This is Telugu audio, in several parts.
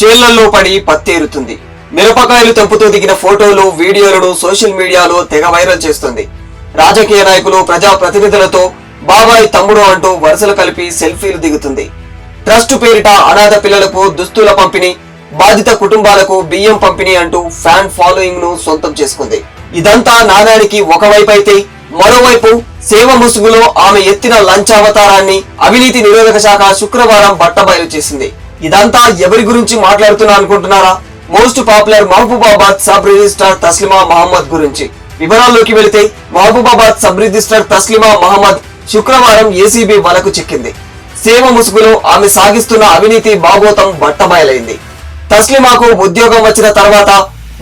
చేళ్ళలో పడి పత్తేరుతుంది. మిరపకాయలు తెంపుతూ దిగిన ఫోటోలు వీడియోలను సోషల్ మీడియాలో తెగ వైరల్ చేస్తుంది. రాజకీయ నాయకులు ప్రజా ప్రతినిధులతో బాబాయ్ తమ్ముడు అంటూ వరుసలు కలిపి సెల్ఫీలు దిగుతుంది. ట్రస్ట్ పేరిట అనాథ పిల్లలకు దుస్తుల పంపిణీ బాధిత కుటుంబాలకు బియ్యం పంపిణీ అంటూ ఫ్యాన్ ఫాలోయింగ్ను సొంతం చేసుకుంది. ఇదంతా నాణానికి ఒకవైపు అయితే మరోవైపు సేవ ముసుగులో ఆమె ఎత్తిన లంచావతారాన్ని అవినీతి నిరోధక శాఖ శుక్రవారం బట్టబయలు చేసింది. ఇదంతా ఎవరి గురించి మాట్లాడుతున్నా అనుకుంటున్నారా? Most popular Mahabubabad sub registrar Taslima Mohammed గురించి. వివరాల్లోకి వెళితే మహబూబాబాద్ సబ్ రిజిస్ట్రార్ తస్లిమా మహమ్మద్ శుక్రవారం ఏసీబీ వలకు చిక్కింది. సేవ ముసుగులో ఆమె సాగిస్తున్న అవినీతి బాగోతం బట్టబయలైంది తస్లిమాకు ఉద్యోగం వచ్చిన తర్వాత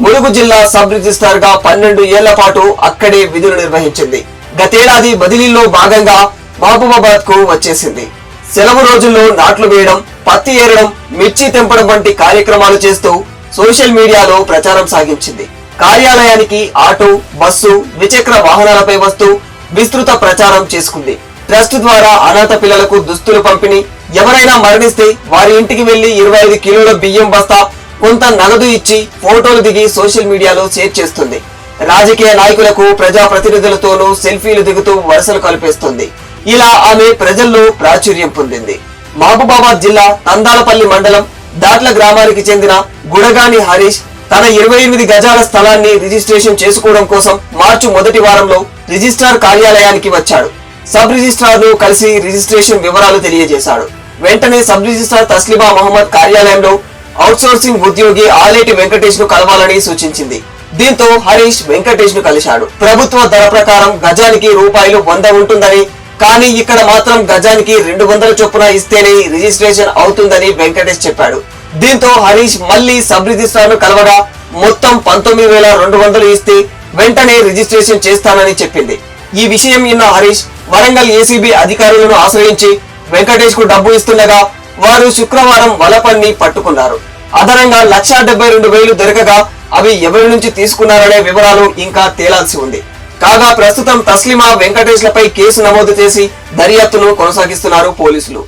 ములుగు జిల్లా సబ్ రిజిస్ట్రార్గా పన్నెండు ఏళ్ళ పాటు అక్కడే విధులు నిర్వహించింది. గతేడాది బదిలీలో భాగంగా మహబూబాబాద్కు వచ్చేసింది. సెలవు రోజుల్లో నాట్లు వేయడం పత్తి ఏరడం మిర్చి తెంపడం వంటి కార్యక్రమాలు చేస్తూ సోషల్ మీడియాలో ప్రచారం సాగించింది. కార్యాలయానికి ఆటో బస్సు ద్విచక్ర వాహనాలపై వస్తూ విస్తృత ప్రచారం చేసుకుంది. ట్రస్ట్ ద్వారా అనాథ పిల్లలకు దుస్తులు పంపిణీ ఎవరైనా మరణిస్తే వారి ఇంటికి వెళ్ళి ఇరవై ఐదు కిలోల బియ్యం బస్తా కొంత నగదు ఇచ్చి ఫోటోలు దిగి సోషల్ మీడియాలో షేర్ చేస్తుంది. రాజకీయ నాయకులకు ప్రజా ప్రతినిధులతోనూ సెల్ఫీలు దిగుతూ వరుసలు కల్పిస్తుంది. ఇలా ఆమె ప్రజల్లో ప్రాచుర్యం పొందింది. మహబూబాబాద్ జిల్లా తందాలపల్లి మండలం దాట్ల గ్రామానికి చెందిన గుడగాని హరీష్ తన ఇరవై ఎనిమిది గజాల స్థలాన్ని రిజిస్ట్రేషన్ చేసుకోవడం కోసం మార్చి మొదటి వారంలో రిజిస్ట్రార్ కార్యాలయానికి వచ్చాడు. సబ్ రిజిస్ట్రార్ను కలిసి రిజిస్ట్రేషన్ వివరాలు తెలియజేశాడు. వెంటనే సబ్ రిజిస్ట్రార్ తస్లిమా మహమ్మద్ కార్యాలయంలో అవుట్సోర్సింగ్ ఉద్యోగి ఆలేటి వెంకటేష్ను కలవాలని సూచించింది. దీంతో హరీష్ వెంకటేష్ను కలిశాడు. ప్రభుత్వ ధర ప్రకారం గజానికి రూపాయలు వంద ఉంటుందని కానీ ఇక్కడ మాత్రం గజానికి రెండు వందల చొప్పున ఇస్తేనే రిజిస్ట్రేషన్ అవుతుందని వెంకటేష్ చెప్పాడు. దీంతో హరీష్ మళ్ళీ సబ్ రిజిస్ట్రార్ను కలవగా మొత్తం పంతొమ్మిది వేల రెండు వందలు ఇస్తే వెంటనే రిజిస్ట్రేషన్ చేస్తానని చెప్పింది. ఈ విషయం విన్న హరీష్ వరంగల్ ఏసీబీ అధికారులను ఆశ్రయించి వెంకటేష్కు డబ్బు ఇస్తుండగా వారు శుక్రవారం వలపన్ని పట్టుకున్నారు. అదనంగా లక్షా డెబ్బై రెండు వేలు దొరకగా అవి ఎవరి నుంచి తీసుకున్నారనే వివరాలు ఇంకా తేలాల్సి ఉంది. కాగా ప్రస్తుతం తస్లిమా వెంకటేష్లపై కేసు నమోదు చేసి దర్యాప్తును కొనసాగిస్తున్నారు పోలీసులు.